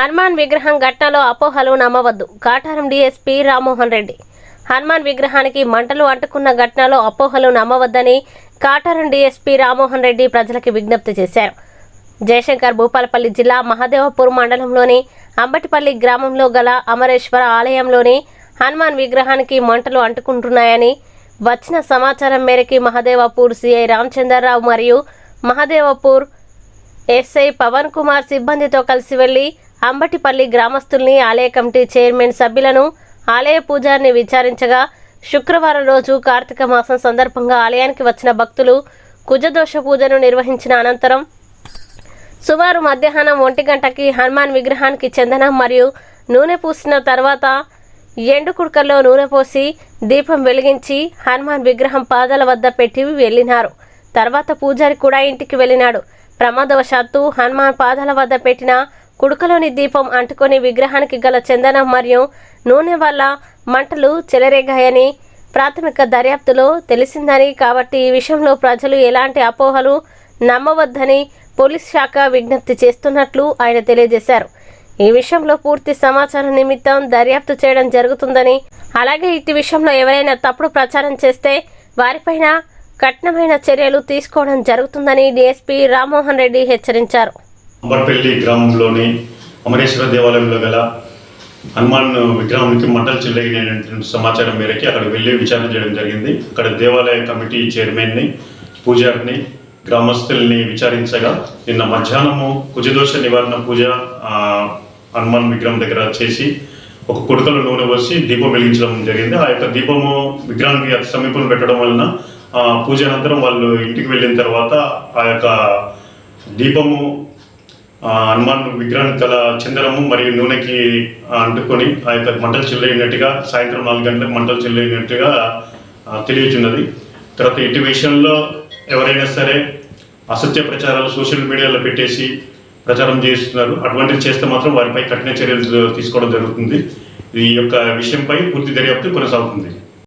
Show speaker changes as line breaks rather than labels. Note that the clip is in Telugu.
హనుమాన్ విగ్రహం ఘటనలో అపోహలు నమ్మవద్దు. కాటారం డీఎస్పీ రామ్మోహన్ రెడ్డి. హనుమాన్ విగ్రహానికి మంటలు అంటుకున్న ఘటనలో అపోహలు నమ్మవద్దని కాటారం డీఎస్పీ రామ్మోహన్ రెడ్డి ప్రజలకు విజ్ఞప్తి చేశారు. జయశంకర్ భూపాలపల్లి జిల్లా మహదేవపూర్ మండలంలోని అంబటిపల్లి గ్రామంలో గల అమరేశ్వర ఆలయంలోని హనుమాన్ విగ్రహానికి మంటలు అంటుకుంటున్నాయని వచ్చిన సమాచారం మేరకి మహదేవపూర్ సిఐ రామచంద్రరావు మరియు మహదేవపూర్ ఎస్ఐ పవన్ కుమార్ సిబ్బందితో కలిసి వెళ్ళి అంబటిపల్లి గ్రామస్తుల్ని ఆలయ కమిటీ చైర్మన్ సభ్యులను ఆలయ పూజారిని విచారించగా శుక్రవారం రోజు కార్తీక మాసం సందర్భంగా ఆలయానికి వచ్చిన భక్తులు కుజదోష పూజను నిర్వహించిన అనంతరం సుమారు మధ్యాహ్నం ఒంటి గంటకి హనుమాన్ విగ్రహానికి చందనం మరియు నూనె పూసిన తర్వాత ఎండు కుడుకల్లో నూనె పోసి దీపం వెలిగించి హనుమాన్ విగ్రహం పాదాల వద్ద పెట్టి వెళ్ళినారు. తర్వాత పూజారి కూడా ఇంటికి వెళ్ళినాడు. ప్రమాదవశాత్తు హనుమాన్ పాదాల వద్ద పెట్టిన కుడుకలోని దీపం అంటుకొని విగ్రహానికి గల చందనం మరియు నూనె వల్ల మంటలు చెలరేగాయని ప్రాథమిక దర్యాప్తులో తెలిసిందని కాబట్టి ఈ విషయంలో ప్రజలు ఎలాంటి అపోహలు నమ్మవద్దని పోలీస్ శాఖ విజ్ఞప్తి చేస్తున్నట్లు ఆయన తెలియజేశారు. ఈ విషయంలో పూర్తి సమాచారం నిమిత్తం దర్యాప్తు చేయడం జరుగుతుందని అలాగే ఇటు విషయంలో ఎవరైనా తప్పుడు ప్రచారం చేస్తే వారిపైన కఠినమైన చర్యలు తీసుకోవడం జరుగుతుందని డీఎస్పీ రామ్మోహన్ రెడ్డి హెచ్చరించారు.
అంబర్పల్లి గ్రామంలోని అమరేశ్వర దేవాలయంలో గల హనుమాన్ విగ్రహానికి మంటలు చెల్లగినటువంటి సమాచారం మేరకి అక్కడ వెళ్ళి విచారణ చేయడం జరిగింది. అక్కడ దేవాలయ కమిటీ చైర్మన్ని పూజారిని గ్రామస్తుల్ని విచారించగా నిన్న మధ్యాహ్నము కుజదోష నివారణ పూజ హనుమాన్ విగ్రహం దగ్గర చేసి ఒక కుడుకలో నూనె పోసి దీపం వెలిగించడం జరిగింది. ఆ యొక్క దీపము విగ్రహానికి అతి సమీపంలో పెట్టడం వలన పూజ అనంతరం వాళ్ళు ఇంటికి వెళ్ళిన తర్వాత ఆ యొక్క దీపము హనుమాన్ విగ్రహం గల చందనము మరియు నూనెకి అంటుకొని ఆ యొక్క మంటలు చెల్లైనట్టుగా సాయంత్రం నాలుగు గంటలకు మంటలు చెల్లైనట్టుగా తెలియచున్నది. తర్వాత ఇటు విషయంలో ఎవరైనా సరే అసత్య ప్రచారాలు సోషల్ మీడియాలో పెట్టేసి ప్రచారం చేస్తున్నారు. అటువంటివి చేస్తే మాత్రం వారిపై కఠిన చర్యలు తీసుకోవడం జరుగుతుంది. ఈ యొక్క విషయంపై పూర్తి దర్యాప్తు కొనసాగుతుంది.